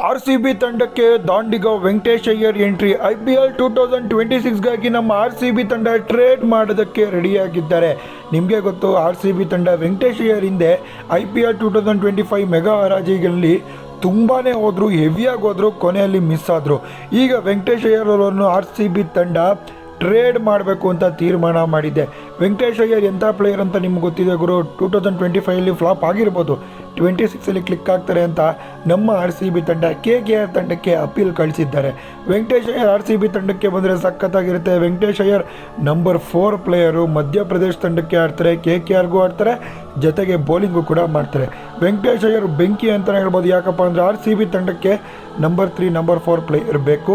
R C B ತಂಡಕ್ಕೆ ದಾಂಡಿಗ Venkatesh Iyer entry. I P L two thousand twenty ಸಿಕ್ಸ್ಗಾಗಿ ನಮ್ಮ R C B ತಂಡ trade ಮಾಡೋದಕ್ಕೆ ರೆಡಿಯಾಗಿದ್ದಾರೆ. ನಿಮಗೆ ಗೊತ್ತು, ಆರ್ ಸಿ ಬಿ ತಂಡ ವೆಂಕಟೇಶ್ ಅಯ್ಯರ್ ಹಿಂದೆ I P L two thousand twenty five mega ಹರಾಜಿಗಳಲ್ಲಿ ತುಂಬಾ ಹೋದರು, ಹೆವಿಯಾಗಿ ಹೋದರು, ಕೊನೆಯಲ್ಲಿ ಮಿಸ್ ಆದರು. ಈಗ ವೆಂಕಟೇಶ್ ಅಯ್ಯರ್ ಅವರನ್ನು ಆರ್ ಸಿ ಬಿ ತಂಡ ಟ್ರೇಡ್ ಮಾಡಬೇಕು ಅಂತ ತೀರ್ಮಾನ ಮಾಡಿದ್ದೆ. ವೆಂಕಟೇಶ್ ಅಯ್ಯರ್ ಎಂಥ ಪ್ಲೇಯರ್ ಅಂತ ನಿಮ್ಗೆ ಗೊತ್ತಿದೆ ಗುರು? ಟೂ ತೌಸಂಡ್ ಟ್ವೆಂಟಿ ಫೈವಲ್ಲಿ ಫ್ಲಾಪ್ ಆಗಿರ್ಬೋದು. ಟ್ವೆಂಟಿ ಸಿಕ್ಸಲ್ಲಿ ಕ್ಲಿಕ್ ಆಗ್ತಾರೆ ಅಂತ ನಮ್ಮ ಆರ್ ಸಿ ಬಿ ತಂಡ, ಕೆ ಕೆ ಆರ್ ತಂಡಕ್ಕೆ ಅಪೀಲ್ ಕಳಿಸಿದ್ದಾರೆ. Venkatesh Iyer R C B ತಂಡಕ್ಕೆ ಬಂದರೆ ಸಖತ್ತಾಗಿರುತ್ತೆ. Venkatesh Iyer number four player Madhya Pradesh ತಂಡಕ್ಕೆ ಆಡ್ತಾರೆ, ಕೆ ಕೆ ಆರ್ಗೂ ಆಡ್ತಾರೆ, ಜೊತೆಗೆ ಬೌಲಿಂಗು ಕೂಡ ಮಾಡ್ತಾರೆ. ವೆಂಕಟೇಶ್ ಅಯ್ಯರ್ ಬೆಂಕಿ ಅಂತಲೇ ಹೇಳ್ಬೋದು. ಯಾಕಪ್ಪ ಅಂದರೆ ಆರ್ ಸಿ ಬಿ ತಂಡಕ್ಕೆ number three number four player ಬೇಕು.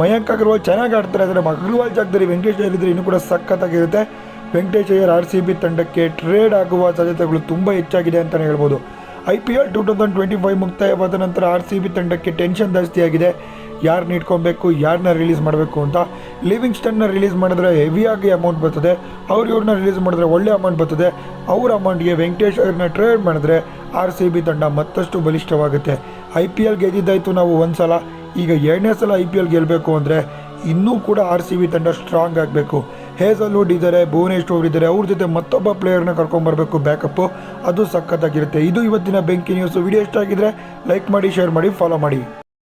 ಮಯಾಂಕ್ ಅಗರ್ವಾಲ್ ಚೆನ್ನಾಗಿ ಆಡ್ತಾರೆ ಆದರೆ ಅಗರ್ವಾಲ್ ಜಾಗದಲ್ಲಿ ವೆಂಕಟೇಶ್ ಅಯ್ಯರ್ ಇದ್ದರೆ ಇನ್ನೂ ಕೂಡ ಸಖತ್ತಾಗಿರುತ್ತೆ. Venkatesh Iyer R C B ತಂಡಕ್ಕೆ ಟ್ರೇಡ್ ಆಗುವ ಸಾಧ್ಯತೆಗಳು ತುಂಬ ಹೆಚ್ಚಾಗಿದೆ ಅಂತಲೇ ಹೇಳ್ಬೋದು. I P L two thousand twenty five ಮುಕ್ತಾಯವಾದ ನಂತರ ಆರ್ ಸಿ ಬಿ ತಂಡಕ್ಕೆ ಟೆನ್ಷನ್ ಜಾಸ್ತಿಯಾಗಿದೆ. ಯಾರನ್ನ ಇಟ್ಕೊಬೇಕು ಯಾರನ್ನ ರಿಲೀಸ್ ಮಾಡಬೇಕು ಅಂತ. ಲಿವಿಂಗ್ ಸ್ಟನ್ನ ರಿಲೀಸ್ ಮಾಡಿದ್ರೆ ಹೆವಿಯಾಗಿ ಅಮೌಂಟ್ ಬರ್ತದೆ. ಅವ್ರ ಇವ್ರನ್ನ ರಿಲೀಸ್ ಮಾಡಿದ್ರೆ ಒಳ್ಳೆ ಅಮೌಂಟ್ ಬರ್ತದೆ. ಅವ್ರ ಅಮೌಂಟ್ಗೆ ವೆಂಕಟೇಶ್ ಅವ್ರನ್ನ ಟ್ರೇಡ್ ಮಾಡಿದ್ರೆ ಆರ್ ಸಿ ಬಿ ತಂಡ ಮತ್ತಷ್ಟು ಬಲಿಷ್ಠವಾಗುತ್ತೆ. ಐ ಪಿ ಎಲ್ ಗೆದ್ದಿದ್ದಾಯಿತು ನಾವು ಒಂದು ಸಲ ಈಗ ಎರಡನೇ ಸಲ ಐ ಪಿ ಎಲ್ ಗೆಲ್ಲಬೇಕು ಅಂದರೆ ಇನ್ನೂ ಕೂಡ ಆರ್ ಸಿ ಬಿ ತಂಡ ಸ್ಟ್ರಾಂಗ್ ಆಗಬೇಕು. ಹೇಸಲ್ವುಡ್ ಇದ್ದಾರೆ, ಭುವನೇಶ್ವರ್ ಇದ್ದಾರೆ, ಅವ್ರ ಜೊತೆ ಮತ್ತೊಬ್ಬ ಪ್ಲೇಯರ್ನ ಕರ್ಕೊಂಬರ್ಬೇಕು ಬ್ಯಾಕಪ್ಪು ಅದು ಸಖತ್ತಾಗಿರುತ್ತೆ. ಇದು ಇವತ್ತಿನ ಬೆಂಕಿ ನ್ಯೂಸು ವಿಡಿಯೋ ಇಷ್ಟ ಆಗಿದ್ರೆ ಲೈಕ್ ಮಾಡಿ ಶೇರ್ ಮಾಡಿ ಫಾಲೋ ಮಾಡಿ.